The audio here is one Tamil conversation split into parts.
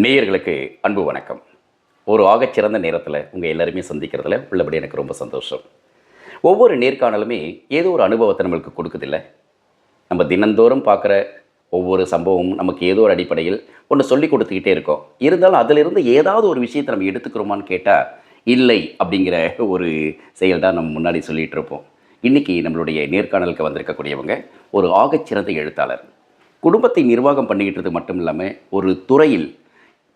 நேயர்களுக்கு அன்பு வணக்கம். ஒரு ஆகச்சிறந்த நேரத்தில் உங்கள் எல்லாருமே சந்திக்கிறதுல உள்ளபடி எனக்கு ரொம்ப சந்தோஷம். ஒவ்வொரு நேர்காணலுமே ஏதோ ஒரு அனுபவத்தை நம்மளுக்கு கொடுக்குதில்ல. நம்ம தினந்தோறும் பார்க்குற ஒவ்வொரு சம்பவமும் நமக்கு ஏதோ ஒரு அடிப்படையில் ஒன்று சொல்லி கொடுத்துக்கிட்டே இருக்கோம். இருந்தாலும் அதிலிருந்து ஏதாவது ஒரு விஷயத்தை நம்ம எடுத்துக்கிறோமான்னு கேட்டால் இல்லை அப்படிங்கிற ஒரு செயல் தான் நம்ம முன்னாடி சொல்லிகிட்டு இருப்போம். இன்றைக்கி நம்மளுடைய நேர்காணலுக்கு வந்திருக்கக்கூடியவங்க ஒரு ஆகச்சிறந்த எழுத்தாளர். குடும்பத்தை நிர்வாகம் பண்ணிக்கிட்டது மட்டும் இல்லாமல் ஒரு துறையில்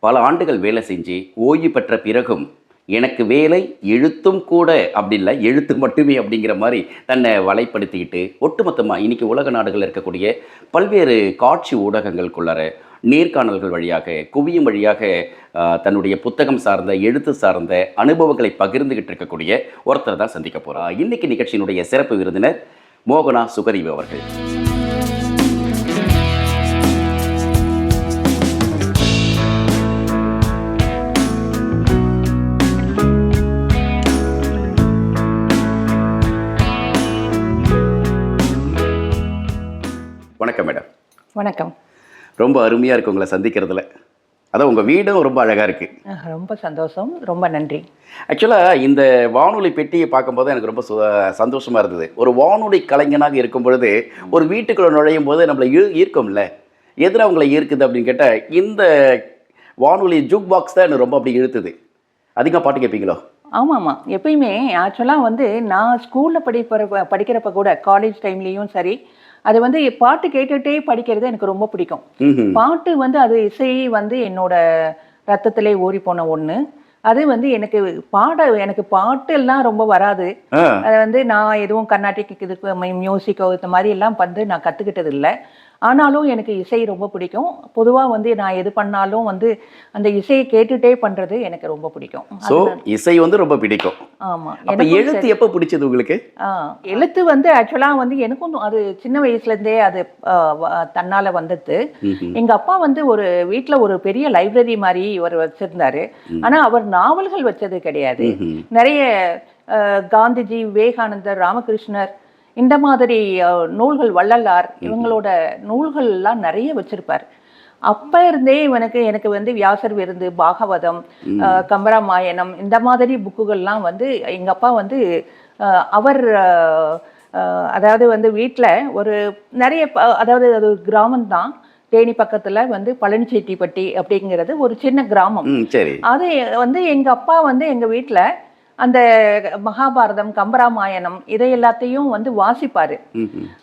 பல ஆண்டுகள் வேலை செஞ்சு ஓய்வு பெற்ற பிறகும் எனக்கு வேலை எழுத்தும் கூட அப்படி இல்லை எழுத்து மட்டுமே அப்படிங்கிற மாதிரி தன்னை வலைப்படுத்திக்கிட்டு ஒட்டுமொத்தமாக இன்னைக்கு உலக நாடுகளில் இருக்கக்கூடிய பல்வேறு காட்சி ஊடகங்களுக்குள்ளார நேர்காணல்கள் வழியாக குவியும் வழியாக தன்னுடைய புத்தகம் சார்ந்த எழுத்து சார்ந்த அனுபவங்களை பகிர்ந்துகிட்டு இருக்கக்கூடிய ஒருத்தர் தான் சந்திக்க போகிறார் இன்னைக்கு நிகழ்ச்சியினுடைய சிறப்பு விருந்தினர் மோகனா சுகரிவு அவர்கள். வணக்கம். ரொம்ப அருமையாக இருக்கு உங்களை சந்திக்கிறதுல. அதான் உங்கள் வீடும் ரொம்ப அழகாக இருக்குது ரொம்ப சந்தோஷம் ரொம்ப நன்றி. ஆக்சுவலாக இந்த வானொலி பெட்டியை பார்க்கும்போது எனக்கு ரொம்ப சந்தோஷமாக இருந்தது. ஒரு வானொலி கலைஞனாக இருக்கும் பொழுது ஒரு வீட்டுக்குள்ளே நுழையும் போது நம்மளை ஈ ஈர்க்கும்ல. எதிராக உங்களை ஈர்க்குது அப்படின்னு கேட்டால் இந்த வானொலி ஜூக் பாக்ஸ் தான் எனக்கு ரொம்ப அப்படி இழுத்துது. அதிகமாக பாட்டு கேட்பீங்களோ ஆமாம். ஆமாம் எப்பயுமே ஆக்சுவலாக வந்து நான் ஸ்கூலில் படிப்ப படிக்கிறப்ப கூட காலேஜ் டைம்லேயும் சரி அது வந்து பாட்டு கேட்டுகிட்டே படிக்கிறது எனக்கு ரொம்ப பிடிக்கும். பாட்டு வந்து அது இசை வந்து என்னோட ரத்தத்திலே ஊறி போன ஒன்று அது வந்து எனக்கு பாட எனக்கு பாட்டெல்லாம் ரொம்ப வராது. அது வந்து நான் எதுவும் கர்நாடிக் இதுக்கு மியூசிக்கோ இந்த மாதிரி எல்லாம் வந்து நான் கற்றுக்கிட்டது இல்லை ஆனாலும் எனக்கு இசை ரொம்ப பிடிக்கும். பொதுவாக வந்து நான் எது பண்ணாலும் வந்து அந்த இசையை கேட்டுட்டே பண்ணுறது எனக்கு ரொம்ப பிடிக்கும். ஸோ இசை வந்து ரொம்ப பிடிக்கும். ஆமாம் அப்போ எழுத்து எப்போ பிடிச்சது உங்களுக்கு? எழுத்து வந்து ஆக்சுவலாக வந்து எனக்கும் அது சின்ன வயசுலேருந்தே அது தன்னால வந்தது. ம்ஹும். எங்க அப்பா வந்து ஒரு வீட்ல ஒரு பெரிய லைப்ரரி மாதிரி இவர் வச்சிருந்தாரு. ஆனா அவர் நாவல்கள் வச்சது கிடையாது. நிறைய காந்திஜி விவேகானந்தர் ராமகிருஷ்ணர் இந்த மாதிரி நூல்கள் வள்ளலார் இவங்களோட நூல்கள் எல்லாம் நிறைய வச்சிருப்பார். அப்ப இருந்தே இவனுக்கு எனக்கு வந்து வியாசர் விருந்து பாகவதம் கம்பராமாயணம் இந்த மாதிரி புக்குகள்லாம் வந்து எங்க அப்பா வந்து அவர் அதாவது வந்து வீட்டில் ஒரு நிறைய அதாவது அது ஒரு கிராமம் தான் தேனி பக்கத்துல வந்து பழனிச்செட்டிப்பட்டி அப்படிங்கிறது ஒரு சின்ன கிராமம். அது வந்து எங்க அப்பா வந்து எங்க வீட்ல அந்த மகாபாரதம் கம்பராமாயணம் இதை எல்லாத்தையும் வந்து வாசிப்பாரு.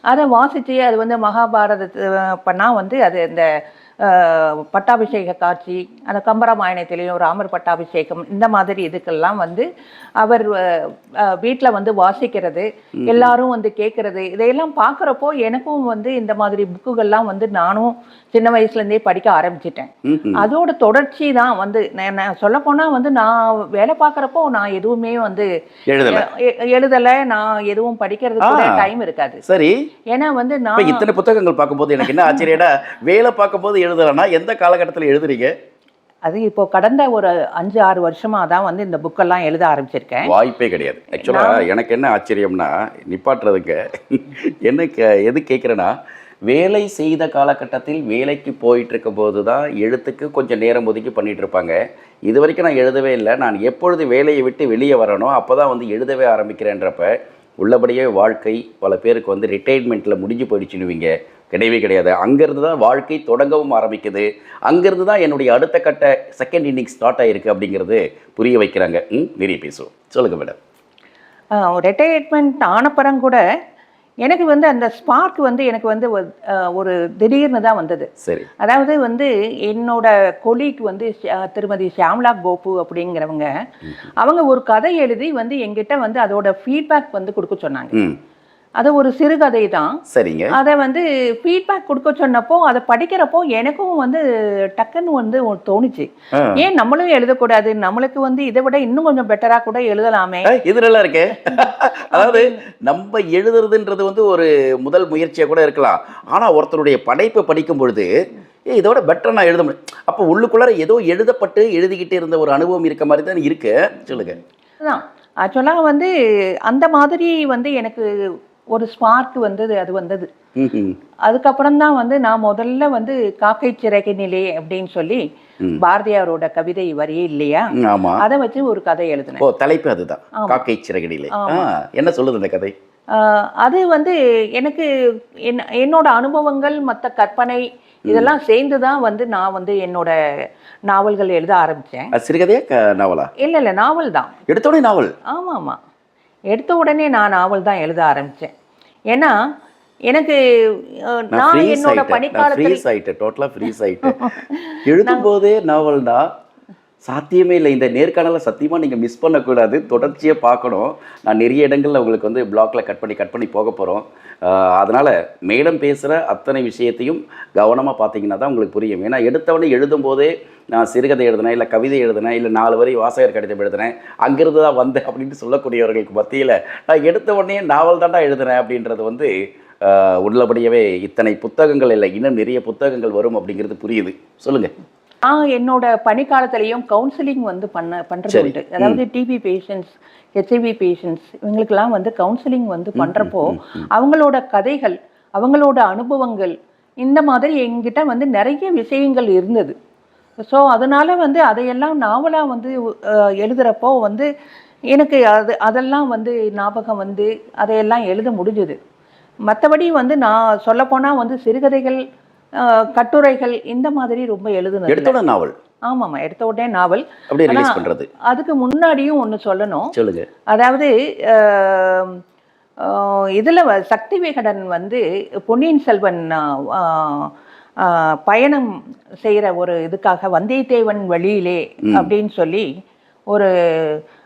அதை வாசிச்சு அது வந்து மகாபாரதத்து பண்ணா வந்து அது இந்த பட்டாபிஷேக காட்சி அந்த கம்பராமாயணத்திலையும் ராமர் பட்டாபிஷேகம் இந்த மாதிரி இதுக்கெல்லாம் வந்து அவர் வீட்டில் வந்து வாசிக்கிறது எல்லாரும் வந்து கேட்கறது இதையெல்லாம் பார்க்குறப்போ எனக்கும் வந்து இந்த மாதிரி புக்குகள்லாம் வந்து நானும் சின்ன வயசுலேருந்தே படிக்க ஆரம்பிச்சிட்டேன். அதோட தொடர்ச்சி தான் வந்து நான் சொல்லப்போனால் வந்து நான் வேலை பார்க்குறப்போ நான் எதுவுமே வந்து எழுதலை. நான் எதுவும் படிக்கிறதுக்கு. டைம் இருக்காது. சரி. ஏன்னா வந்து நான் இத்தனை புத்தகங்கள் பார்க்கும்போது எனக்கு என்ன ஆச்சரியடா வேலை பார்க்கும்போது எழுதலைன்னா எந்த காலகட்டத்தில் எழுதுறீங்க? அது இப்போ கடந்த ஒரு அஞ்சு ஆறு வருஷமா தான் வந்து இந்த புக்கெல்லாம் எழுத ஆரம்பிச்சிருக்கேன். வாய்ப்பே கிடையாது. ஆக்சுவலாக எனக்கு என்ன ஆச்சரியம்னா நிப்பாட்டுறதுக்கு என்ன கே- எது கேட்குறேன்னா வேலை செய்த காலகட்டத்தில் வேலைக்கு போயிட்டு இருக்கும்போது தான் எழுத்துக்கு கொஞ்சம் நேரம் ஒதுக்கி பண்ணிட்டு இருப்பாங்க இது வரைக்கும் நான் எழுதவே இல்லை. நான் எப்பொழுது வேலையை விட்டு வெளியே வரணும் அப்போ தான் வந்து எழுதவே ஆரம்பிக்கிறேன்றப்ப உள்ளபடியே வாழ்க்கை பல பேருக்கு வந்து ரிட்டைர்மெண்ட்டில் முடிஞ்சு போயிடுச்சுன்னுவீங்க. கிடையவே கிடையாது. அங்கேருந்து தான் வாழ்க்கை தொடங்கவும் ஆரம்பிக்குது. அங்கேருந்து தான் என்னுடைய அடுத்த கட்ட செகண்ட் இன்னிங் ஸ்டார்ட் ஆயிருக்கு அப்படிங்கிறது புரிய வைக்கிறாங்க. ம் நிறைய பேசுவோம். சொல்லுங்கள் மேடம். ரிட்டையர்மெண்ட் ஆனப்பறம் கூட எனக்கு வந்து அந்த ஸ்பார்க் வந்து எனக்கு வந்து ஒரு- திடீர்னு தான் வந்தது. சரி. அதாவது வந்து என்னோட கொலீக் வந்து திருமதி ஷியாம்லா கோபு அப்படிங்கிறவங்க அவங்க ஒரு கதை எழுதி வந்து எங்கிட்ட வந்து அதோட ஃபீட்பேக் வந்து கொடுக்க சொன்னாங்க. அது ஒரு சிறுகதை தான் சரிங்க. அதை வந்து ஃபீட்பேக் கொடுக்க சொன்னப்போ அதை படிக்கிறப்போ எனக்கும் வந்து டக்குன்னு வந்து தோணுச்சு. ஏன் நம்மளும் எழுதக்கூடாது? நம்மளுக்கு வந்து இதை விட இன்னும் கொஞ்சம் பெட்டரா கூட எழுதலாமே. இது நல்லா இருக்கே. அதாவது நம்ம எழுதுறதுன்றது வந்து ஒரு முதல் முயற்சியாக கூட இருக்கலாம். ஆனால் ஒருத்தருடைய படைப்பை படிக்கும் பொழுது ஏ இதோட பெட்டர் நான் எழுத முடியும். அப்போ உள்ளுக்குள்ளார ஏதோ எழுதப்பட்டு எழுதிக்கிட்டு இருந்த ஒரு அனுபவம் இருக்க மாதிரி தான் இருக்கு. சொல்லுங்க. அதான். ஆக்சுவலாக வந்து அந்த மாதிரி வந்து எனக்கு ஒரு ஸ்பார்க் வந்தது அது வந்தது. அதுக்கப்புறம் தான் வந்து நான் முதல்ல வந்து காக்கை சிறகினிலே அப்படின்னு சொல்லி பாரதியாரோட கவிதை வரி இல்லையா? அதை வச்சு ஒரு கதை எழுதினேன். ஓ தலைப்பு அதுதான். காக்கை சிறகடியிலே ஆ, என்ன சொல்லுது இந்த கதை? அது வந்து எனக்கு என்ன என்னோட அனுபவங்கள் மற்ற கற்பனை இதெல்லாம் சேர்ந்து தான் வந்து நான் வந்து என்னோட நாவல்கள் எழுத ஆரம்பித்தேன் சிறுகதையா நாவலா? இல்லை இல்லை நாவல் தான். எடுத்தோடனே நாவல்? ஆமாம் ஆமாம் எடுத்த உடனே நான் நாவல் தான் எழுத ஆரம்பித்தேன் ஏன்னா எனக்கு நான் என்னோட பணிக்காலத்தில் ஃப்ரீஸ் ஆயிட்டேன். டோட்டலா ஃப்ரீஸ் ஆயிட்டேன். எழுதும் போதே நாவல்னா சாத்தியமே இல்லை. இந்த நேர்காணலை சத்தியமாக நீங்கள் மிஸ் பண்ணக்கூடாது. தொடர்ச்சியாக பார்க்கணும். நான் நிறைய இடங்களில் உங்களுக்கு வந்து பிளாக்ல கட் பண்ணி கட் பண்ணி போக போகிறோம் அதனால் மேடம் பேசுகிற அத்தனை விஷயத்தையும் கவனமாக பார்த்தீங்கன்னா தான் உங்களுக்கு புரியும். ஏன்னா எடுத்தவொடனே எழுதும் போதே நான் சிறுகதை எழுதினேன் இல்லை கவிதை எழுதினேன் இல்லை நாலு வரை வாசகர் கடிதம் எழுதினேன் அங்கிருந்து தான் வந்தேன் அப்படின்ட்டு சொல்லக்கூடியவர்களுக்கு மத்தியில் நான் எடுத்த உடனே நாவல் தான்டா எழுதுனேன் அப்படின்றது வந்து உள்ளபடியவே இத்தனை புத்தகங்கள் இல்லை. இன்னும் நிறைய புத்தகங்கள் வரும் அப்படிங்கிறது புரியுது. சொல்லுங்கள் நான் என்னோட பணிக்காலத்திலையும் கவுன்சிலிங் வந்து பண்ண பண்ணுறது. உண்டு. அதாவது டிபி பேஷண்ட்ஸ் ஹெச்ஐவி பேஷண்ட்ஸ் இவங்களுக்கெல்லாம் வந்து கவுன்சிலிங் வந்து பண்ணுறப்போ அவங்களோட கதைகள் அவங்களோட அனுபவங்கள் இந்த மாதிரி எங்கிட்ட வந்து நிறைய விஷயங்கள் இருந்தது. ஸோ அதனால வந்து அதையெல்லாம் நாவலாக வந்து அஹ், எழுதுறப்போ வந்து எனக்கு அது அதெல்லாம் வந்து ஞாபகம் வந்து அதையெல்லாம் எழுத முடிஞ்சுது. மற்றபடி வந்து நான் சொல்லப்போனால் வந்து சிறுகதைகள் கட்டுரைகள் இந்த மாதிரி ரொம்ப எழுதுனது எடுத்தோட நாவல். ஆமாம்மா எடுத்த உடனே நாவல். பண்றது. அதுக்கு முன்னாடியும் ஒன்று சொல்லணும். சொல்லுங்க. அதாவது இதுல சக்தி விகடன் வந்து பொன்னியின் செல்வன் பயணம் செய்யற ஒரு இதுக்காக வந்தியத்தேவன் வழியிலே அப்படின்னு சொல்லி ஒரு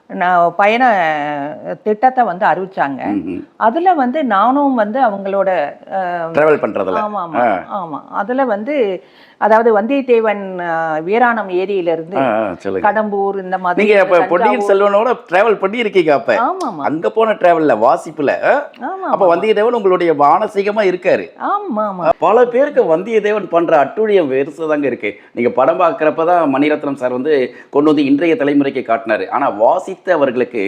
ந- பயண திட்டத்தை வந்து அறிவிச்சாங்க. அதுல வந்து நானும் வந்து அவங்களோட டிராவல் பண்றதுல. ஆமா ஆமா ஆமா. அதுல வந்து அதாவது வந்தியத்தேவன் வீராணம் ஏரியில இருந்து ஆ, ஆ, சொல்லுங்க. கடம்பூர் இந்த மாதிரி நீங்க பொன்னியின். செல்வனோட டிராவல் பண்ணி இருக்கீங்க அப்ப அங்க போன டிராவல்ல வாசிப்புல அப்ப வந்தியத்தேவன் உங்களுடைய மானசீகமா இருக்காரு. ஆமா ஆமா பல பேருக்கு வந்தியத்தேவன் பண்ற அட்டுழியம் வெறுசு தாங்க இருக்கு. நீங்க படம் பார்க்குறப்ப தான் மணிரத்னம் சார் வந்து கொண்டு வந்து இன்றைய தலைமுறைக்கு காட்டினாரு. ஆனா வாசித்தவர்களுக்கு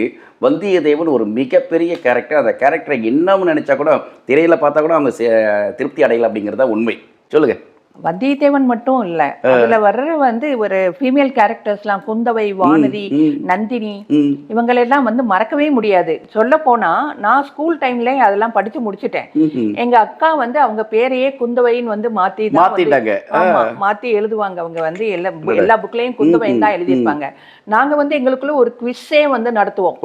வந்தியத்தேவன் ஒரு மிகப்பெரிய கேரக்டர் அந்த கேரக்டரை என்னன்னு நினச்சா கூட திரையில் பார்த்தா கூட அவங்க திருப்தி அடையலை அப்படிங்கிறது தான் உண்மை. சொல்லுங்கள் வந்தியத்தேவன் மட்டும் இல்ல. அதுல வர்ற வந்து ஒரு ஃபீமேல் கேரக்டர்ஸ்லாம் குந்தவை வானதி. நந்தினி இவங்களெல்லாம் வந்து மறக்கவே முடியாது. சொல்ல போனா நான் ஸ்கூல் டைம்ல அதெல்லாம் படிச்சு முடிச்சிட்டேன். எங்க அக்கா வந்து அவங்க பேரையே குந்தவைன்னு வந்து மாத்தி மாத்திட்டாங்க. மாத்தி எழுதுவாங்க. அவங்க வந்து எல்லா எல்லா புக்லயும் குந்தவைன்னு தான் எழுதியிருப்பாங்க. நாங்க வந்து எங்களுக்குள்ள ஒரு குவிஸே வந்து நடத்துவோம்.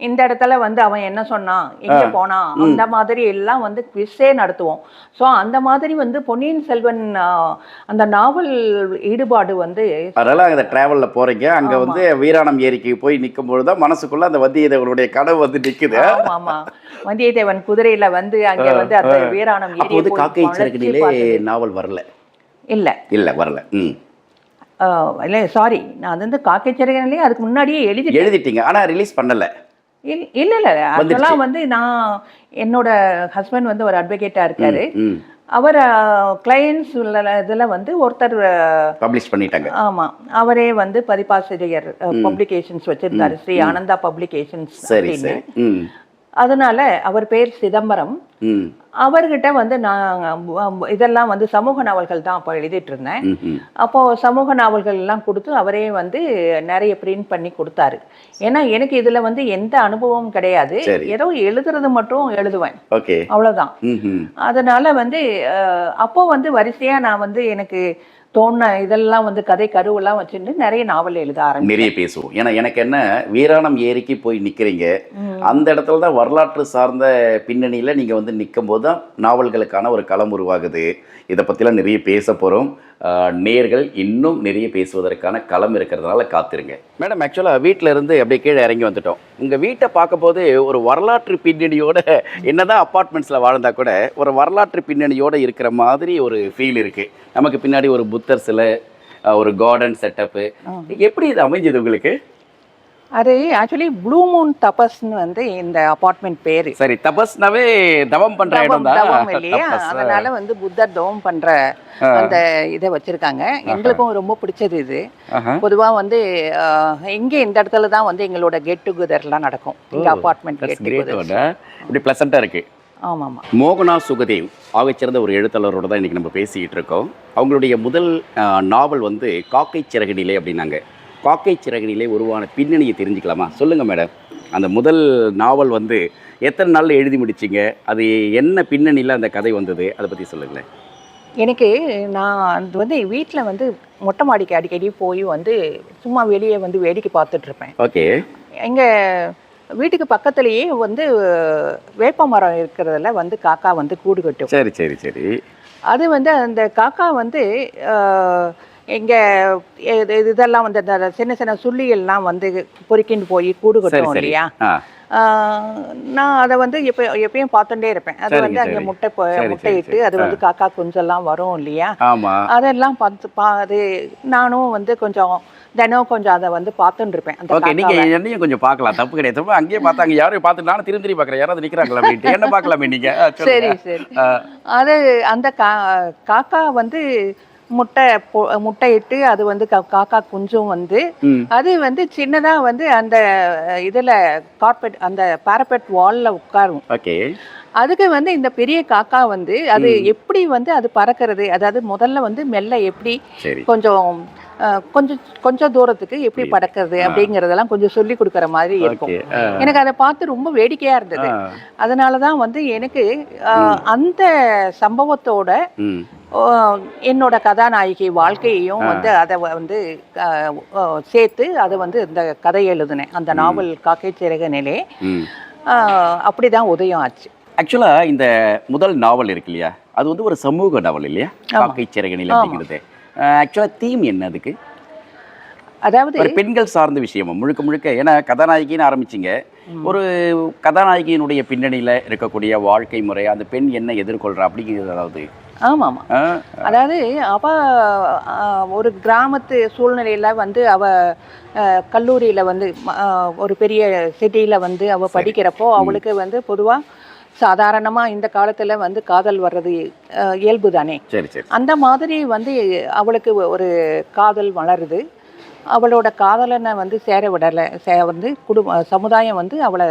இந்த இடத்துல வந்து அவன் என்ன சொன்னான் எங்க போனான் அந்த மாதிரி எல்லாம் வந்து குவிஸே நடத்துவோம். ஸோ அந்த மாதிரி வந்து பொன்னியின் செல்வன் அந்த நாவல் ஈடுபாடு வந்து அதனால அந்த டிராவல்ல போறீங்க. அங்க வந்து வீராணம் ஏரிக்கு போய் நிற்கும் பொழுதுதான் மனசுக்குள்ள அந்த வந்தியத்தேவனுடைய கனவு வந்து நிக்குது. ஆமா வந்தியத்தேவன் குதிரையில வந்து அங்க வந்து அந்த வீராணம் போய் காக்கை. நாவல் வரல. இல்ல. இல்ல வரல. ம். இல்ல சாரி நான் வந்து காக்கை சிறகனிலே அதுக்கு முன்னாடியே எழுதி எழுதிட்டீங்க. ஆனா ரிலீஸ் பண்ணல. இல்ல இல்ல. அதெல்லாம் வந்து நான் என்னோட ஹஸ்பண்ட் வந்து ஒரு அட்வொகேட்டா இருக்காரு. அவர் கிளையன்ஸ் இதுல வந்து ஒருத்தர் பப்ளிஷ் பண்ணிட்டாங்க. ஆமா. அவரே வந்து பதிப்பாசிரியர் பப்ளிகேஷன்ஸ் வச்சிருந்தாரு ஸ்ரீ ஆனந்தா பப்ளிகேஷன்ஸ் ம். அதனால அவர் பேர் சிதம்பரம். அவர்கிட்ட வந்து நான் இதெல்லாம் வந்து சமூக நாவல்கள் தான் அப்போ எழுதிட்டு இருந்தேன். அப்போ சமூக நாவல்கள் எல்லாம் கொடுத்து அவரே வந்து நிறைய பிரிண்ட் பண்ணி கொடுத்தாரு. ஏன்னா எனக்கு இதுல வந்து எந்த அனுபவமும் கிடையாது. ஏதோ எழுதுறது மட்டும் எழுதுவேன். அவ்வளவுதான். அதனால வந்து அப்போ வந்து வரிசையா நான் வந்து எனக்கு தோண இதெல்லாம் வந்து கதை கருவெல்லாம் வச்சுட்டு நிறைய நாவல் எழுத ஆரம்பிச்சேன் நிறைய பேசுவோம். ஏன்னா எனக்கு என்ன வீராணம் ஏரிக்கு போய் நிக்கிறீங்க. அந்த இடத்துல தான் வரலாற்று சார்ந்த பின்னணியில நீங்க வந்து நிற்கும் போது தான் நாவல்களுக்கான ஒரு களம் உருவாகுது. இதை பற்றிலாம் நிறைய பேச போகிறோம் நேர்கள் இன்னும் நிறைய பேசுவதற்கான களம் இருக்கிறதுனால காத்திருங்க. மேடம் ஆக்சுவலாக வீட்டில் இருந்து அப்படியே கீழே இறங்கி வந்துட்டோம். உங்கள் வீட்டை பார்க்கும்போது ஒரு வரலாற்று பின்னணியோட என்னதான் அப்பார்ட்மெண்ட்ஸில் வாழ்ந்தா கூட ஒரு வரலாற்று பின்னணியோட இருக்கிற மாதிரி ஒரு ஃபீல் இருக்குது நமக்கு பின்னாடி ஒரு புத்தர் சிலை ஒரு கார்டன் செட்டப்பு எப்படி இது அமைஞ்சது உங்களுக்கு? அது ஆக்சுவலி ப்ளூ மூன் தபஸ்னு வந்து இந்த அபார்ட்மெண்ட் பேரு. சரி தபஸ்னாவே தவம் பண்ற இடம் தவம் இல்லையா? அதனால வந்து புத்தர் தவம் பண்ற அந்த இதை வச்சிருக்காங்க. எங்களுக்கும் ரொம்ப பிடிச்சது இது. பொதுவா வந்து இங்க இந்த இடத்துல தான் வந்து எங்களோட கெட் டுகெதர்லாம் நடக்கும். இங்க அபார்ட்மெண்ட் கெட் டுகெதர் இப்படி ப்ளசண்ட்டாக இருக்கு. ஆமாம்மா மோகனா சுகதேவ் ஆகச்சிறந்த ஒரு எழுத்தாளரோட தான் இன்றைக்கி நம்ம பேசிக்கிட்டு இருக்கோம். அவங்களுடைய முதல் நாவல் வந்து காக்கை சிறகுனிலே அப்படின்னாங்க. காக்கை சிறகுனிலே உருவான பின்னணியை தெரிஞ்சுக்கலாமா? சொல்லுங்கள் மேடம். அந்த முதல் நாவல் வந்து எத்தனை நாளில் எழுதி முடிச்சிங்க? அது என்ன பின்னணியில் அந்த கதை வந்தது? அதை பற்றி சொல்லுங்களேன். எனக்கு நான் அது வந்து வீட்டில் வந்து மொட்டை மாடிக்கு அடிக்கடி போய் வந்து சும்மா வெளியே வந்து வேடிக்கை பார்த்துட்டு இருப்பேன் ஓகே. எங்கள் வீட்டுக்கு பக்கத்துலேயே வந்து வேப்ப மரம் இருக்கிறதுல வந்து காக்கா வந்து கூடு கட்டும். சரி சரி சரி. அது வந்து அந்த காக்கா வந்து எங்க இதெல்லாம் வந்து அந்த சின்ன சின்ன சுள்ளிகள்லாம் வந்து பொறுக்கின்னு போய் கூடு கட்டும் இல்லையா? நான் அதை வந்து எப்போ எப்பயும் பார்த்துட்டே இருப்பேன். அது வந்து அங்கே. முட்டை முட்டை இட்டு. அது வந்து காக்கா குஞ்செல்லாம் வரும் இல்லையா? அதெல்லாம் பார்த்து பா அது நானும் வந்து கொஞ்சம் தினம் கொஞ்சம் அதை வந்து பார்த்துட்டு இருப்பேன் ஓகே நீங்க காக்காவை. என்னையும் கொஞ்சம் பார்க்கலாம். தப்பு கிடையாது. சும்மா அங்கேயே பார்த்தாங்க யாரையும் பார்த்து நானும் திரும்பி திரும்பி பார்க்குறேன். யாராவது நிற்கிறாங்களா அப்படின்ட்டு. என்ன பார்க்கலாமே நீங்க? ஆ, சொல்லுங்க. சரி சரி. அது அந்த கா காக்கா வந்து முட்டை பொ- முட்டையிட்டு அது வந்து காக்கா குஞ்சும் வந்து அது வந்து சின்னதா வந்து அந்த இதுல கார்பெட் அந்த பாரபெட் வால்ல உட்காரும். அதுக்கு வந்து இந்த பெரிய காக்கா வந்து அது எப்படி வந்து அது பறக்கிறது? அதாவது முதல்ல வந்து மெல்ல எப்படி கொஞ்சம் கொஞ்சம் கொஞ்சம் தூரத்துக்கு எப்படி பறக்கிறது அப்படிங்கறதெல்லாம் கொஞ்சம் சொல்லி கொடுக்குற மாதிரி இருக்கும். எனக்கு அதை பார்த்து ரொம்ப வேடிக்கையா இருந்தது. அதனால தான் வந்து எனக்கு அந்த சம்பவத்தோட என்னோட கதாநாயகி வாழ்க்கையையும் வந்து அதை வந்து சேர்த்து அதை வந்து இந்த கதை எழுதினேன். அந்த நாவல் காக்கை சிறக நிலை அப்படிதான் உதயம் ஆச்சு. ஆக்சுவலாக இந்த முதல் நாவல் இருக்கு இல்லையா? அது வந்து ஒரு சமூக நாவல் இல்லையா? காக்கை சிறகனில் அப்படிங்கிறது. ஆக்சுவலாக தீம் என்ன அதுக்கு? அதாவது ஒரு பெண்கள் சார்ந்த விஷயமா முழுக்க முழுக்க ஏன்னா கதாநாயகின்னு ஆரம்பிச்சிங்க. ஒரு கதாநாயகியினுடைய பின்னணியில் இருக்கக்கூடிய வாழ்க்கை முறை அந்த பெண் என்ன எதிர்கொள்றா அப்படிங்கிறது அதாவது. ஆமா ஆமா ஆ, அதாவது அவ ஒரு கிராமத்து சூழ்நிலையில வந்து அவ கல்லூரியில வந்து ஒரு பெரிய சிட்டியில வந்து அவ படிக்கிறப்போ அவளுக்கு வந்து பொதுவா சாதாரணமா இந்த காலத்துல வந்து காதல் வர்றது இயல்பு தானே சரி சரி. அந்த மாதிரி வந்து அவளுக்கு ஒரு காதல் வளருது. அவளோட காதலனை வந்து சேர விடலை சே வந்து குடும்ப சமுதாயம் வந்து அவளை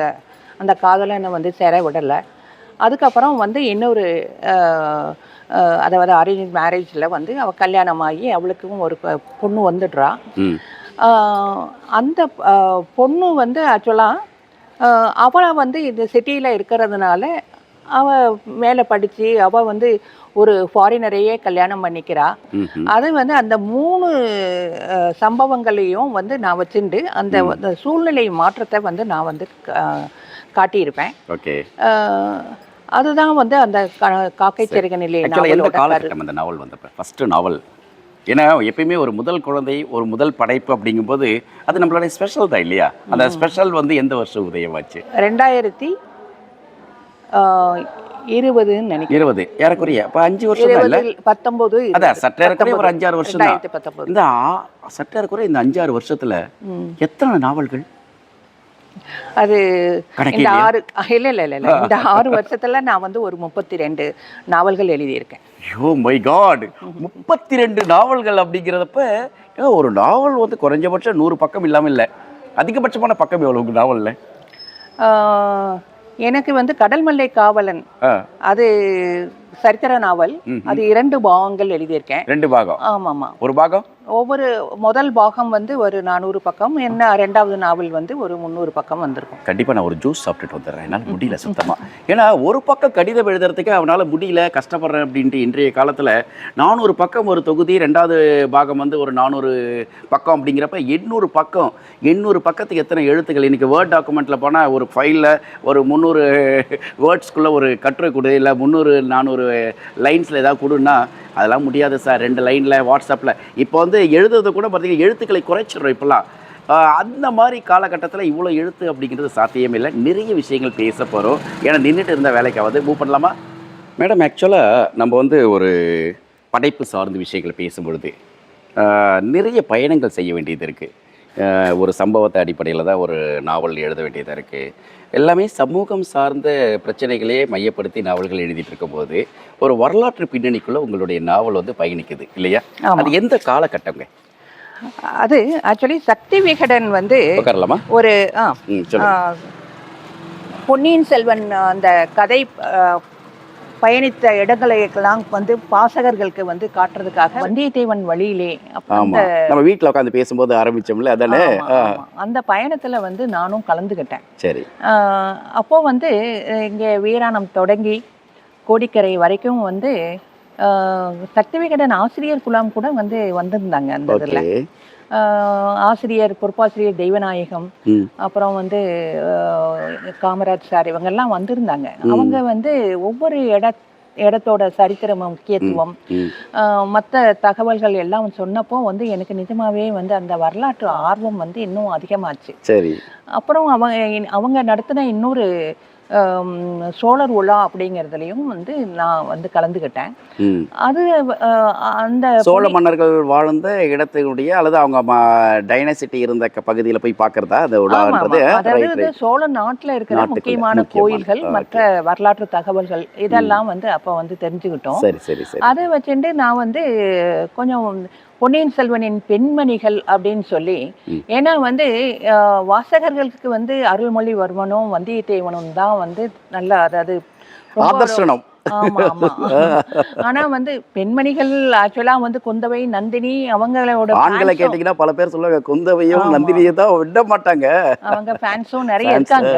அந்த காதலனை வந்து சேர விடலை. அதுக்கப்புறம் வந்து இன்னொரு அதாவது அரேஞ்ச் மேரேஜில் வந்து அவள் கல்யாணமாகி அவளுக்கும் ஒரு பொண்ணு வந்துடுறா. அந்த பொண்ணு வந்து ஆக்சுவலாக அவளை வந்து இந்த சிட்டியில் இருக்கிறதுனால அவள் மேலே படித்து அவள் வந்து ஒரு ஃபாரினரையே கல்யாணம் பண்ணிக்கிறா. அது வந்து அந்த மூணு சம்பவங்களையும் வந்து நான் வச்சுண்டு அந்த சூழ்நிலை மாற்றத்தை வந்து நான் வந்து காட்டியிருப்பேன். ஓகே. அதுதான் வந்து அந்த காக்கை சிறகு நிலை ஆக்சுவலாக எந்த நாவலோட கரு. காலகட்டம் அந்த நாவல் வந்தப்ப? ஃபஸ்ட்டு நாவல் ஏன்னா எப்பயுமே ஒரு முதல் குழந்தை ஒரு முதல் படைப்பு அப்படிங்கும்போது அது நம்மளுடைய ஸ்பெஷல் தான் இல்லையா? அந்த ஸ்பெஷல் வந்து எந்த வருஷம் உதயமாச்சு? ரெண்டாயிரத்தி இருபதுன்னு நினைக்கிறேன். இருபது. ஏறக்குறைய. அஞ்சு வருஷம் தான் இல்லை இருபது. பத்தொன்பது அதான் ஒரு அஞ்சாறு வருஷம் தான் இந்த ஏறக்குறைய இந்த அஞ்சாறு வருஷத்துல. எத்தனை நாவல்கள்? அது இந்த? ஆறு இல்ல இல்ல இல்ல இல்ல. இந்த ஆறு வருஷத்துல நான் வந்து ஒரு முப்பத்தி ரெண்டு நாவல்கள் எழுதியிருக்கேன். ஐயோ மை காட் முப்பத்தி ரெண்டு நாவல்கள் அப்படிங்கிறதப்ப ஏன் ஒரு நாவல் வந்து குறைஞ்சபட்சம் நூறு பக்கம் இல்லாமல் இல்லை. அதிகபட்சமான பக்கம் எவ்வளோ உங்க நாவல்ல? எனக்கு வந்து கடல் மல்லை காவலன். அது சரித்திர நாவல். அது இரண்டு பாகங்கள் எழுதியிருக்கேன். ரெண்டு பாகம். ஆமாமா. ஒரு பாகம்? ஒவ்வொரு முதல் பாகம் வந்து ஒரு நானூறு பக்கம் என்ன ரெண்டாவது நாவல் வந்து ஒரு முந்நூறு பக்கம் வந்திருக்கும். கண்டிப்பாக நான் ஒரு ஜூஸ் சாப்பிட்டுட்டு வந்துடுறேன். என்னால் முடியல சுத்தமாக ஏன்னா ஒரு பக்கம் கடிதம் எழுதுறதுக்கு அவனால் முடியல கஷ்டப்படுறேன் அப்படின்ட்டு இன்றைய காலத்தில் நானூறு பக்கம் ஒரு தொகுதி ரெண்டாவது பாகம் வந்து ஒரு நானூறு பக்கம் அப்படிங்கிறப்ப எண்ணூறு பக்கம் எண்ணூறு பக்கத்துக்கு எத்தனை எழுத்துக்கள்? இன்றைக்கி வேர்ட் டாக்குமெண்ட்டில் போனால் ஒரு ஃபைலில் ஒரு முந்நூறு வேர்ட்ஸ்க்குள்ளே ஒரு கட்டுரை கொடு இல்லை முந்நூறு நானூறு லைன்ஸில் ஏதாவது கொடுன்னா அதெல்லாம் முடியாது சார். ரெண்டு லைனில் வாட்ஸ்அப்பில் இப்போ வந்து எழுதுறது கூட பார்த்திங்கன்னா எழுத்துக்களை குறைச்சிடுறோம் இப்போல்லாம். அந்த மாதிரி காலகட்டத்தில் இவ்வளோ எழுத்து அப்படிங்கிறது சாத்தியமே இல்லை. நிறைய விஷயங்கள் பேச போகிறோம் ஏன்னா நின்றுட்டு இருந்த வேலைக்காவது. மூவ் பண்ணலாமா? மேடம் ஆக்சுவலாக நம்ம வந்து ஒரு படைப்பு சார்ந்த விஷயங்களை பேசும்பொழுது நிறைய பயணங்கள் செய்ய வேண்டியது இருக்குது ஒரு சம்பவத்தை அடிப்படையில் தான் ஒரு நாவல் எழுத வேண்டியதாக இருக்குது எல்லாமே சமூகம் சார்ந்த பிரச்சனைகளே மையப்படுத்தி நாவல்கள் எழுதிட்டு இருக்கும்போது ஒரு வரலாற்று பின்னணிக்குள்ளே உங்களுடைய நாவல் வந்து பயணிக்குது இல்லையா. அது எந்த காலகட்டங்க? அது ஆக்சுவலி சக்தி விகடன் வந்து ஒரு பொன்னியின் செல்வன் அந்த கதை பயணித்த இடங்களுக்கெல்லாம் வந்து வாசகர்களுக்கு வந்து காட்டுறதுக்காக வந்தியத்தேவன் வழியிலே ஆமா. அந்த நம்ம வீட்டில் உட்காந்து பேசும்போது ஆரம்பிச்சோம்ல அதானே. அந்த பயணத்துல வந்து நானும் கலந்துக்கிட்டேன் சரி. ஆஹ் அப்போ வந்து இங்க வீராணம் தொடங்கி கோடிக்கரை வரைக்கும் வந்து சக்தி விகடன் ஆசிரியர் குழாம் கூட வந்து வந்திருந்தாங்க அந்த இதில். ஆசிரியர் பொறுப்பாசிரியர் தெய்வநாயகம் அப்புறம் வந்து காமராஜ் சார் இவங்கெல்லாம் வந்திருந்தாங்க. அவங்க வந்து ஒவ்வொரு இட இடத்தோட சரித்திரம் முக்கியத்துவம் மற்ற தகவல்கள் எல்லாம் சொன்னப்போ வந்து எனக்கு நிஜமாவே வந்து அந்த வரலாற்று ஆர்வம் வந்து இன்னும் அதிகமாச்சு. சரி. அப்புறம் அவங்க அவங்க நடத்தின இன்னொரு சோழர் உலா அப்படிங்கிறதுலையும் வந்து நான் வந்து கலந்துக்கிட்டேன் அது அந்த சோழ மன்னர்கள் வாழ்ந்த இடத்தினுடைய அல்லது அவங்க டைனசிட்டி இருந்த பகுதியில போய் பார்க்கறதா? அந்த உலான்றது. அதாவது சோழ நாட்டுல இருக்கிற முக்கியமான கோயில்கள் மற்ற வரலாற்று தகவல்கள் இதெல்லாம் வந்து அப்ப வந்து தெரிஞ்சுக்கிட்டோம் சரி சரி சரி. அதை வச்சுட்டு நான் வந்து கொஞ்சம் பொன்னியின் செல்வனின் பெண்மணிகள் அப்படின்னு சொல்லி. ஏன்னா வந்து வாசகர்களுக்கு வந்து அருள்மொழிவர்மனும் வந்தியத்தேவனும் தான் வந்து நல்ல அதாவது ரொம்ப ஆனா வந்து பெண்மணிகள் ஆக்சுவலா வந்து குந்தவை நந்தினி அவங்களோட ஆண்களை கேட்டீங்கன்னா பல பேர் சொல்லுவாங்க குந்தவையும் ஆமா. நந்தினியை தான் விட மாட்டாங்க அவங்க ஃபேன்ஸும் நிறைய இருக்காங்க.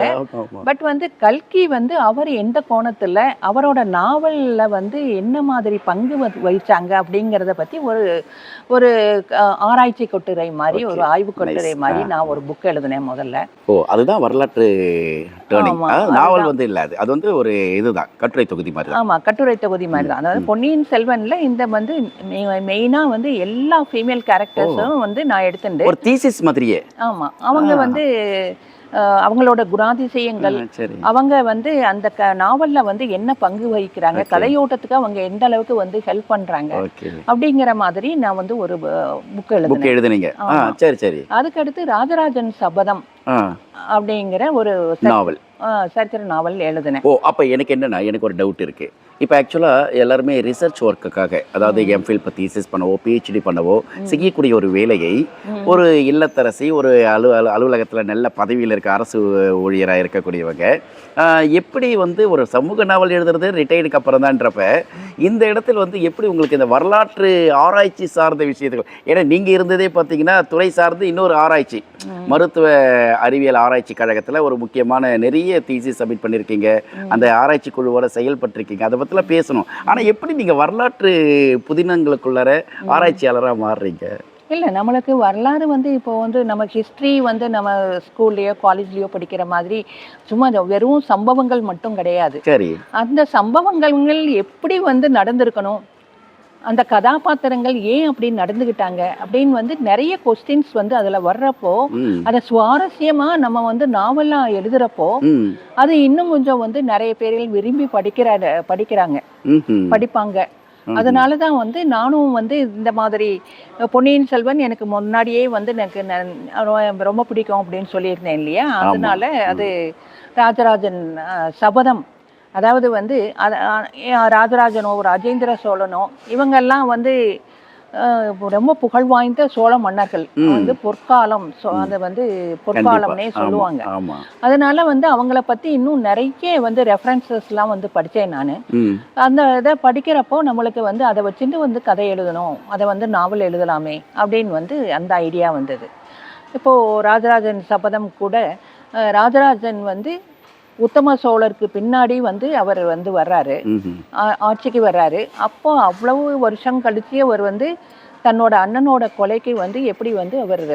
பட் வந்து கல்கி வந்து அவர் எந்த கோணத்துல அவரோட நாவல்ல வந்து என்ன மாதிரி பங்கு வகிச்சாங்க அப்படிங்கறத பத்தி ஒரு ஒரு ஆராய்ச்சி கொட்டுரை மாதிரி ஒரு. ஆய்வு கொட்டுரை. மாதிரி. நான் ஒரு புக் எழுதினேன் முதல்ல ஓ அதுதான் வரலாற்று டேர்னிங் நாவல். வந்து இல்ல அது அது வந்து ஒரு இதுதான் கட்டுரை தொகுதி மாதிரி ஆமா கட்டுரை தொகுதி மாதிரி தான். அதாவது பொன்னியின் செல்வன்ல இந்த வந்து மெயினா வந்து எல்லா ஃபீமேல் கேரக்டர்ஸும் வந்து நான் எடுத்துட்டு ஒரு தீசிஸ் மாதிரியே. ஆமா அவங்க. வந்து அவங்களோட குணாதிசயங்கள் அவங்க வந்து அந்த க நாவல்ல வந்து என்ன பங்கு வகிக்கிறாங்க. கதையோட்டத்துக்கு அவங்க எந்த அளவுக்கு வந்து ஹெல்ப் பண்றாங்க அப்படிங்கிற மாதிரி நான் வந்து ஒரு புக் எழுதினேன். எழுதுனீங்க. ஆ ஆமா. சரி சரி. அதுக்கடுத்து ராஜராஜன் சபதம் அப்படிங்கிற ஒரு நாவல். சரித்திர நாவல் எழுதினேன். ஓ அப்போ எனக்கு என்னன்னா எனக்கு ஒரு டவுட் இருக்கு. இப்போ ஆக்சுவலாக எல்லாருமே ரிசர்ச் ஒர்க்குக்காக அதாவது எம்ஃபில் இப்போ தீசிஸ் பண்ணவோ பிஹெச்டி பண்ணவோ செய்யக்கூடிய ஒரு வேலையை. ஒரு இல்லத்தரசி ஒரு அலு அலு அலுவலகத்தில் நல்ல பதவியில் இருக்க அரசு ஊழியராக இருக்கக்கூடியவங்க எப்படி வந்து ஒரு சமூக நாவல் எழுதுறது ரிட்டையர்டுக்கு அப்புறம் தான்றப்ப இந்த இடத்துல வந்து எப்படி உங்களுக்கு இந்த வரலாற்று ஆராய்ச்சி சார்ந்த விஷயத்துகள் ஏன்னா நீங்கள் இருந்ததே பார்த்தீங்கன்னா துறை சார்ந்து இன்னொரு ஆராய்ச்சி மருத்துவ அறிவியல் ஆராய்ச்சி கழகத்தில் ஒரு முக்கியமான நிறைய தீசி சப்மிட் பண்ணியிருக்கீங்க அந்த ஆராய்ச்சி குழுவோட செயல்பட்டிருக்கீங்க. அதை பற்றிலாம் பேசணும். ஆனால் எப்படி நீங்கள் வரலாற்று புதினங்களுக்குள்ளார ஆராய்ச்சியாளராக மாறுறீங்க? இல்ல நம்மளுக்கு வரலாறு வந்து இப்போ வந்து நம்ம ஹிஸ்டரி வந்து நம்ம ஸ்கூல்லையோ காலேஜ்லயோ படிக்கிற மாதிரி சும்மா வெறும் சம்பவங்கள் மட்டும் கிடையாது. சரி. அந்த சம்பவங்கள் எப்படி வந்து நடந்திருக்கணும்? அந்த கதாபாத்திரங்கள் ஏன் அப்படி நடந்துக்கிட்டாங்க அப்படின்னு வந்து நிறைய கொஸ்டின்ஸ் வந்து அதுல வர்றப்போ அதை சுவாரஸ்யமா நம்ம வந்து நாவலா எழுதுறப்போ அது இன்னும் கொஞ்சம் வந்து நிறைய பேர்கள் விரும்பி படிக்கிற படிக்கிறாங்க. படிப்பாங்க. ம்ஹும். அதனால தான் வந்து நானும் வந்து இந்த மாதிரி பொன்னியின் செல்வன் எனக்கு முன்னாடியே வந்து எனக்கு ரொம்ப பிடிக்கும் அப்படின்னு சொல்லியிருந்தேன் இல்லையா? அதனால அது ராஜராஜன் சபதம் அதாவது வந்து ராஜராஜனோ ராஜேந்திர சோழனோ இவங்கெல்லாம் வந்து ரொம்ப புகழ் வாய்ந்த சோழ மன்னர்கள். வந்து பொற்காலம் அதை வந்து பொற்காலம்னே. சொல்லுவாங்க. அதனால வந்து அவங்கள பத்தி இன்னும் நிறைய வந்து ரெஃபரன்சஸ்லாம் வந்து படித்தேன் நான். அந்த இதை படிக்கிறப்போ நம்மளுக்கு வந்து அதை வச்சுட்டு வந்து கதை எழுதணும் அதை வந்து நாவல் எழுதலாமே அப்படின்னு வந்து அந்த ஐடியா வந்தது. இப்போது ராஜராஜன் சபதம் கூட ராஜராஜன் வந்து உத்தம சோழருக்கு பின்னாடி வந்து அவர் வந்து வர்றாரு. ஆட்சிக்கு வர்றாரு. அப்போ அவ்வளவு வருஷம் கழிச்சு அவர் வந்து தன்னோட அண்ணனோட கொலைக்கு வந்து எப்படி வந்து அவர்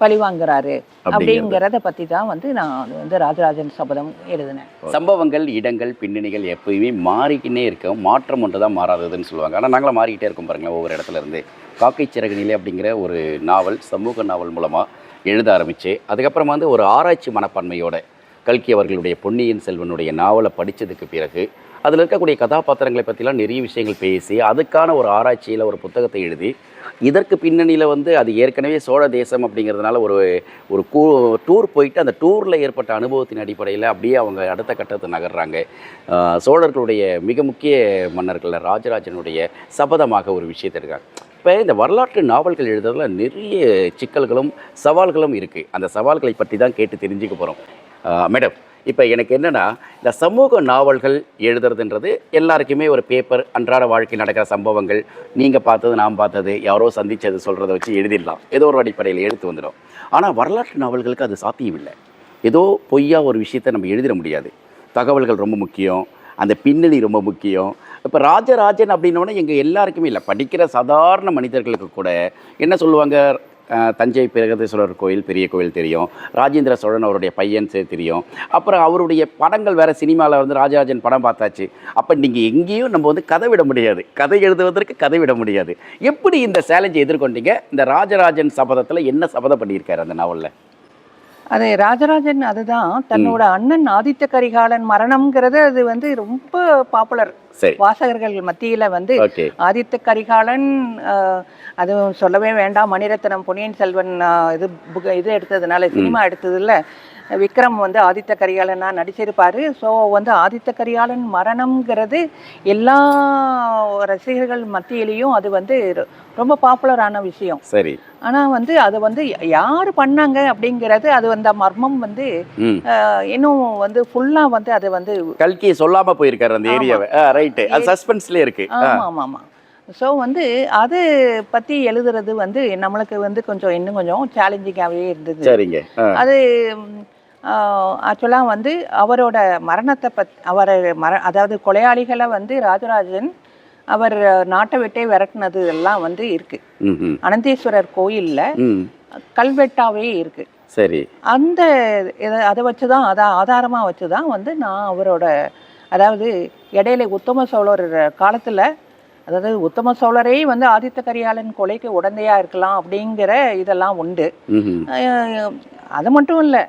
பழி வாங்குறாரு அப்படிங்கிறது. பற்றி தான் வந்து நான் வந்து ராஜராஜன் சபதம் எழுதினேன். சம்பவங்கள் இடங்கள் பின்னணிகள் எப்பயுமே மாறிக்கினே இருக்கும் மாற்றம் ஒன்று தான் மாறாததுன்னு சொல்லுவாங்க. ஆனால் நாங்களும் மாறிக்கிட்டே இருக்கோம் பாருங்களேன் ஒவ்வொரு இடத்துல இருந்து. காக்கை சிறகுனிலே அப்படிங்கிற ஒரு நாவல் சமூக நாவல் மூலமாக எழுத ஆரம்பிச்சு அதுக்கப்புறமா வந்து ஒரு ஆராய்ச்சி மனப்பான்மையோட கல்கி அவர்களுடைய பொன்னியின் செல்வனுடைய நாவலை படித்ததுக்கு பிறகு அதில் இருக்கக்கூடிய கதாபாத்திரங்களை பற்றிலாம் நிறைய விஷயங்கள் பேசி அதுக்கான ஒரு ஆராய்ச்சியில் ஒரு புத்தகத்தை எழுதி இதற்கு பின்னணியில் வந்து அது ஏற்கனவே சோழ தேசம் அப்படிங்கிறதுனால ஒரு ஒரு கூ டூர் போயிட்டு அந்த டூரில் ஏற்பட்ட அனுபவத்தின் அடிப்படையில் அப்படியே அவங்க அடுத்த கட்டத்தை நகர்றாங்க. சோழர்களுடைய மிக முக்கிய மன்னர்களில் ராஜராஜனுடைய சபதமாக ஒரு விஷயத்தை இருக்காங்க இப்போ இந்த வரலாற்று நாவல்கள் எழுதுறதுல நிறைய சிக்கல்களும் சவால்களும் இருக்குது அந்த சவால்களை பற்றி தான் கேட்டு தெரிஞ்சுக்க போகிறோம் மேடம் இப்போ எனக்கு என்னென்னா இந்த சமூக நாவல்கள் எழுதுறதுன்றது எல்லாருக்குமே ஒரு பேப்பர் அன்றாட வாழ்க்கையில் நடக்கிற சம்பவங்கள் நீங்கள் பார்த்தது நாம் பார்த்தது யாரோ சந்தித்தது சொல்கிறத வச்சு எழுதிடலாம். ஏதோ ஒரு அடிப்படையில் எடுத்து வந்துடும். ஆனால் வரலாற்று நாவல்களுக்கு அது சாத்தியம் இல்லை ஏதோ பொய்யா ஒரு விஷயத்தை நம்ம எழுதிட முடியாது. தகவல்கள் ரொம்ப முக்கியம் அந்த பின்னணி ரொம்ப முக்கியம். இப்போ ராஜராஜன் அப்படின்னோடனே எங்கள் எல்லாருக்குமே இல்லை. படிக்கிற சாதாரண மனிதர்களுக்கு கூட என்ன சொல்லுவாங்க? தஞ்சை பிரகதீஸ்வரர் கோயில் பெரிய கோயில் தெரியும். ராஜேந்திர சோழன் அவருடைய பையன் தெரியும். அப்புறம் அவருடைய படங்கள் வேறு சினிமாவில் வந்து ராஜராஜன் படம் பார்த்தாச்சு. அப்போ நீங்கள் எங்கேயும் நம்ம வந்து கதை விட முடியாது. கதை எழுதுவதற்கு கதை விட முடியாது. எப்படி இந்த சேலஞ்சை எதிர்கொண்டீங்க? இந்த ராஜராஜன் சபதத்தில் என்ன சபதம் பண்ணியிருக்காரு அந்த நாவலில்? அது ராஜராஜன் அதுதான். தன்னோட அண்ணன் ஆதித்த கரிகாலன் மரணம்ங்கிறது அது வந்து ரொம்ப பாப்புலர் வாசகர்கள் மத்தியில வந்து ஆதித்த கரிகாலன் அதுவும் சொல்லவே வேண்டாம். மணிரத்னம் பொன்னியின் செல்வன் இது புக் இது எடுத்ததுனால சினிமா எடுத்ததுல விக்ரம் வந்து ஆதித்த கரிகாலனா நடிச்சிருப்பாரு. ஸோ வந்து ஆதித்த கரிகாலன் மரணம்ங்கிறது எல்லா ரசிகர்கள் மத்தியிலையும் அது வந்து ரொம்ப பாப்புலரான விஷயம். சரி. ஆனா வந்து அது வந்து யார் பண்ணாங்க அப்படிங்கிறது அது அந்த மர்மம் வந்து இன்னும் வந்து ஃபுல்லா வந்து அது வந்து கல்கி சொல்லாம போயிருக்காரு அந்த. ஏரியாவை. ரைட்டு அது சஸ்பென்ஸ்லேயே இருக்கு. ஆ, ஆமா ஆமா ஆமா ஸோ வந்து அது பத்தி எழுதுறது வந்து நம்மளுக்கு வந்து கொஞ்சம் இன்னும் கொஞ்சம் சேலஞ்சிங்காகவே இருந்தது. சரிங்க. அது ஆக்சுவலாக வந்து அவரோட மரணத்தை பத் அவர் மர அதாவது கொலையாளிகளை வந்து ராஜராஜன் அவர் நாட்டை விட்டே விரட்டினது எல்லாம் வந்து இருக்கு. அனந்தேஸ்வரர் கோயில்ல கல்வெட்டாவே இருக்கு. சரி. அந்த இதை அதை வச்சு தான் அதை ஆதாரமாக வச்சு தான் வந்து நான் அவரோட அதாவது இடையில உத்தம சோழர் காலத்தில் அதாவது உத்தம சோழரே வந்து ஆதித்த கரிகாலன் கொலைக்கு உடந்தையாக இருக்கலாம் அப்படிங்கிற இதெல்லாம் உண்டு. அது மட்டும் இல்லை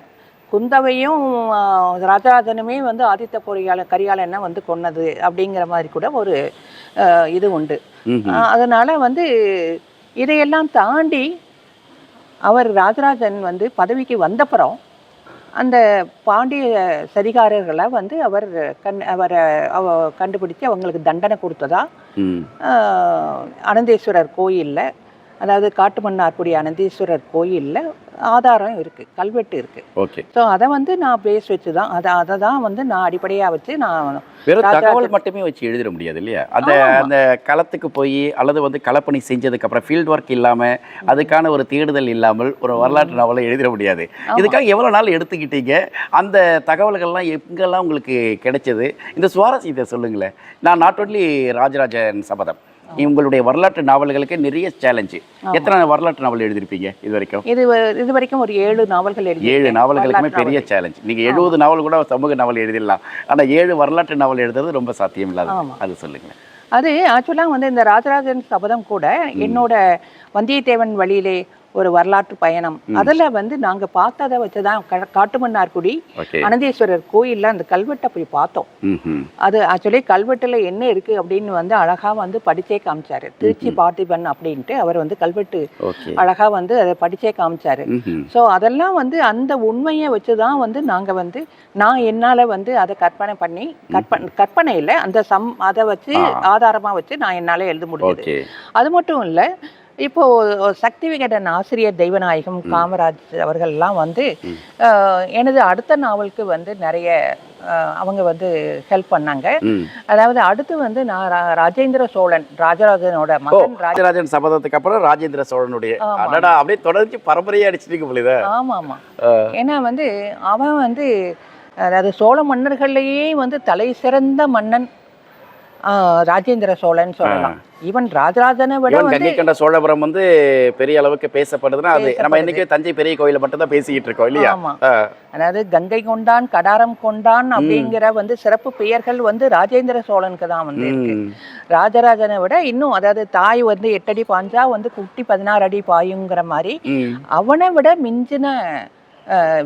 குந்தவையும் ராஜராஜனுமே வந்து ஆதித்த பொறியாள கரிகாலனை வந்து கொன்னது அப்படிங்கிற மாதிரி கூட ஒரு இது உண்டு. அதனால வந்து இதையெல்லாம் தாண்டி அவர் ராஜராஜன் வந்து பதவிக்கு வந்தப்புறம் அந்த பாண்டிய சரிகாரர்களை வந்து அவர் கண் அவரை அவ கண்டுபிடிச்சு அவங்களுக்கு தண்டனை கொடுத்ததா? அனந்தேஸ்வரர் கோயிலில் அதாவது காட்டுமன்னார்குடி அனந்தேஸ்வரர் கோயிலில் ஆதாரம் இருக்குது கல்வெட்டு இருக்குது ஓகே. ஸோ அதை வந்து நான் பேஸ் வச்சு தான் அதை அதை தான் வந்து நான் அடிப்படையாக வச்சு நான் வெறும். தகவல் மட்டுமே வச்சு எழுதிட முடியாது இல்லையா? அந்த. அந்த களத்துக்கு போய் அல்லது வந்து களப்பணி செஞ்சதுக்கு அப்புறம் ஃபீல்ட் ஒர்க் இல்லாம அதுக்கான ஒரு தேடுதல் இல்லாமல் ஒரு வரலாற்று நாவலை எழுதிட முடியாது. இதுக்காக எவ்வளவு நாள் எடுத்துக்கிட்டீங்க? அந்த தகவல்கள்லாம் எங்கெல்லாம் உங்களுக்கு கிடைச்சது? இந்த சுவாரஸ்யத்தை சொல்லுங்களேன். நான் நாட் ஒன்லி ராஜராஜன் சபதம் உங்களுடைய வரலாற்று நாவல்களுக்கு நிறைய சேலஞ்சு எத்தனை வரலாற்று நாவல் எழுதியிருப்பீங்க இது வரைக்கும் இது இது வரைக்கும் ஒரு ஏழு நாவல்கள் எழுதி ஏழு நாவல்களுக்குமே பெரிய சேலஞ்ச் நீங்க எழுபது நாவல் கூட சமூக நாவல் எழுதிடலாம். ஆனா ஏழு வரலாற்று நாவல் எழுதுறது ரொம்ப சாத்தியம் இல்லாத. அது சொல்லுங்க அது ஆக்சுவலாக வந்து இந்த ராஜராஜன் சபதம் கூட என்னோட வந்தியத்தேவன் வழியிலே ஒரு வரலாற்று பயணம். அதில் வந்து நாங்கள் பார்த்ததை வச்சு தான் க- காட்டுமன்னார்குடி அனந்தேஸ்வரர் கோயிலில் அந்த கல்வெட்டை போய் பார்த்தோம். அது ஆக்சுவலி கல்வெட்டில் என்ன இருக்குது அப்படின்னு வந்து அழகாக வந்து படிச்சே காமிச்சாரு. திருச்சி பார்த்திபன் அப்படின்ட்டு அவர் வந்து கல்வெட்டு அழகாக வந்து அதை படிச்சே காமிச்சாரு. ஸோ அதெல்லாம் வந்து அந்த உண்மையை வச்சு தான் வந்து நாங்கள் வந்து நான் என்னால் வந்து அதை கற்பனை பண்ணி கற்பனை கற்பனை இல்லை அந்த சம் அதை வச்சு. ஆதாரமாக வச்சு நான் என்னால் எழுத முடியுது அது மட்டும் இல்லை இப்போ சக்தி விகடன் ஆசிரியர் தெய்வநாயகம் காமராஜ் அவர்கள்லாம் வந்து எனது அடுத்த நாவலுக்கு வந்து நிறைய அவங்க வந்து ஹெல்ப் பண்ணாங்க. அதாவது அடுத்து வந்து நான் ராஜேந்திர சோழன் ராஜராஜனோட மகன் ராஜ ராஜராஜன் சபதத்துக்கு அப்புறம் ராஜேந்திர சோழனுடைய. அப்படியே தொடர்ந்து பரம்பரையா அடிச்சிட்டு பொழுது ஆமா ஆமா ஏன்னா வந்து அவன் வந்து அதாவது சோழ மன்னர்கள்லயே வந்து தலை சிறந்த மன்னன் ராஜேந்திர சோழன் சொல்லலாம். ஈவன் ராஜராஜனை விட கொண்ட சோழபுரம் வந்து பெரிய அளவுக்கு பேசப்படுதுன்னா அது நம்ம. இன்னைக்கு தஞ்சை பெரிய கோயில மட்டும் தான் பேசிக்கிட்டு இருக்கோம் இல்லையா? அதாவது கங்கை கொண்டான் கடாரம் கொண்டான் அப்படிங்கிற வந்து சிறப்பு பெயர்கள் வந்து ராஜேந்திர சோழனுக்கு தான் வந்து இருக்கு. ராஜராஜனை விட இன்னும் அதாவது தாய் வந்து எட்டடி பாஞ்சா வந்து குட்டி பதினாறு அடி பாயுங்கிற மாதிரி. அவனை விட மிஞ்சின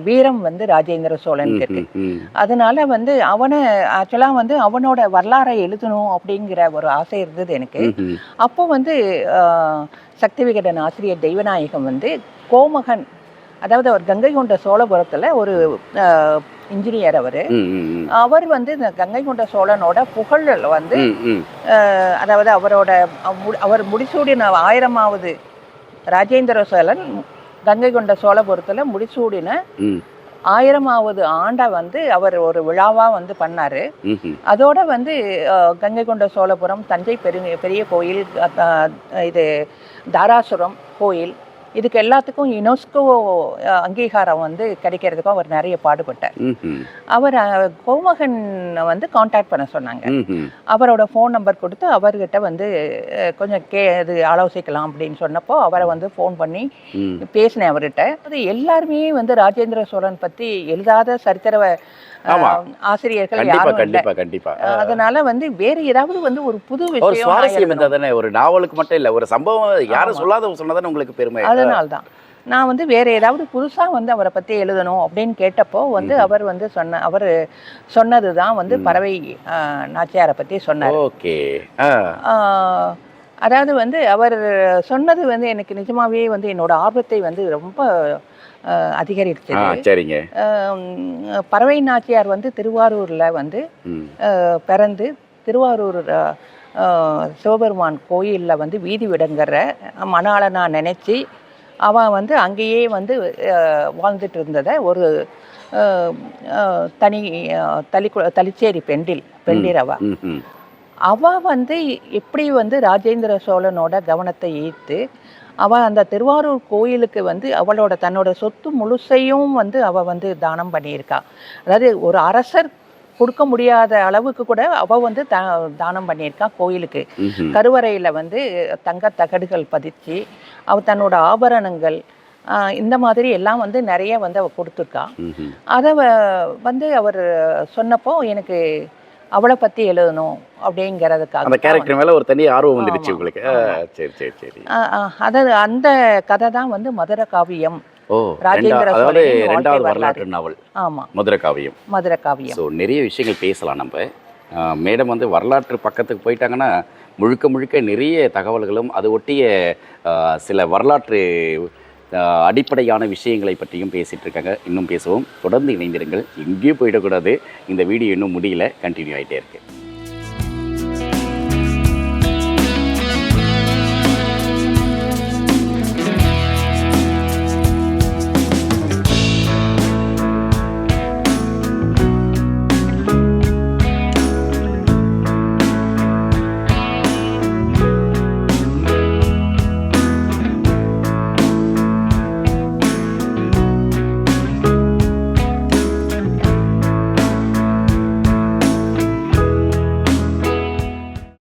வீரம் வந்து ராஜேந்திர சோழனுக்கு இருக்கு. அதனால வந்து அவனை ஆக்சுவலாக வந்து அவனோட வரலாறை எழுதணும் அப்படிங்கிற ஒரு ஆசை இருந்தது எனக்கு. அப்போ வந்து சக்தி விகடன் ஆசிரியர் தெய்வநாயகம் வந்து கோமகன் அதாவது அவர் கங்கை கொண்ட சோழபுரத்தில் ஒரு இன்ஜினியர் அவர். அவர் வந்து இந்த கங்கை கொண்ட சோழனோட புகழ் வந்து அதாவது அவரோட மு- அவர் முடிசூடின ஆயிரமாவது ராஜேந்திர சோழன் கங்கை கொண்ட சோழபுரத்தில் முடிசூடின ம். ஆயிரமாவது ஆண்டை வந்து அவர் ஒரு விழாவாக வந்து பண்ணார். அதோட வந்து கங்கை கொண்ட சோழபுரம் தஞ்சை பெரிய பெரிய கோயில் இது தாராசுரம் கோயில் இதுக்கு எல்லாத்துக்கும் யுனெஸ்கோ அங்கீகாரம் வந்து கிடைக்கிறதுக்கும் அவர் நிறைய பாடுபட்டார். அவர் கோமகன் வந்து காண்டாக்ட் பண்ண சொன்னாங்க. அவரோட ஃபோன் நம்பர் கொடுத்து அவர்கிட்ட வந்து கொஞ்சம் கே இது ஆலோசிக்கலாம் அப்படின்னு சொன்னப்போ அவரை வந்து ஃபோன் பண்ணி. பேசினேன் அவர்கிட்ட அது எல்லாருமே வந்து ராஜேந்திர சோழன் பற்றி எழுதாத சரித்திர. ஆசிரியர்கள் கண்டிப்பா யாரும் கண்டிப்பா கண்டிப்பா. அதனால வந்து வேற ஏதாவது வந்து ஒரு புது விஷயம் சுவாரஸ்யம் தானே ஒரு நாவலுக்கு மட்டும் இல்ல ஒரு சம்பவம் யாரும். சொல்லாத சொன்னதானே உங்களுக்கு பெருமை? அதனால தான் நான் வந்து வேற ஏதாவது புதுசா வந்து அவரை பத்தி எழுதணும் அப்படின்னு கேட்டப்போ வந்து அவர் வந்து சொன்ன அவர் சொன்னது தான் வந்து பறவை நாச்சியாரை பத்தி சொன்னார். ஓகே. அதாவது வந்து அவர் சொன்னது வந்து எனக்கு நிஜமாவே வந்து என்னோட ஆர்வத்தை வந்து ரொம்ப அதிகரிச்சது சரிங்க. பறவை நாச்சியார் வந்து திருவாரூர்ல வந்து பிறந்து திருவாரூர் சிவபெருமான் கோயிலில் வந்து வீதி விடங்கிற மணாளனா நினச்சி அவன் வந்து அங்கேயே வந்து வாழ்ந்துட்டு இருந்ததை ஒரு தனி தளி தளிச்சேரி பெண்டில் பெண்டிர் அவ. ம்ஹும். அவ வந்து எப்படி வந்து ராஜேந்திர சோழனோட கவனத்தை ஈர்த்து அவ அந்த திருவாரூர் கோயிலுக்கு வந்து அவளோட தன்னோட சொத்து முழுசையும் வந்து அவ வந்து தானம் பண்ணியிருக்கா அதாவது ஒரு அரசர் கொடுக்க முடியாத அளவுக்கு கூட அவ வந்து த தானம் பண்ணியிருக்கா கோயிலுக்கு. கருவறையில் வந்து தங்க தகடுகள் பதிச்சு அவ தன்னோட ஆபரணங்கள் இந்த மாதிரி எல்லாம் வந்து நிறைய வந்து அவ கொடுத்துருக்கா. அதை வந்து அவர் சொன்னப்போ எனக்கு அவளை பற்றி எழுதணும் அப்படிங்கிறதுக்காக அந்த கேரக்டர் மேல ஒரு தனி ஆர்வம் வந்துடுச்சு உங்களுக்கு. சரி சரி சரி. அதாவது அந்த கதை தான் வந்து மதுர காவியம். அதாவது ரெண்டாவது வரலாறு. வரலாற்று நாவல் ஆமா. மதுரை காவியம். மதுர காவியம். ஸோ நிறைய விஷயங்கள் பேசலாம் நம்ம. மேடம் வந்து வரலாற்று பக்கத்துக்கு போயிட்டாங்கன்னா முழுக்க முழுக்க நிறைய தகவல்களும் அது ஒட்டிய சில வரலாற்று அடிப்படையான விஷயங்களை பற்றியும் பேசிகிட்டு இருக்காங்க. இன்னும் பேசுவோம். தொடர்ந்து இணைந்திருங்கள். எங்கேயும் போயிடக்கூடாது. இந்த வீடியோ இன்னும் முடியல. கண்டினியூ ஆகிட்டே இருக்கு.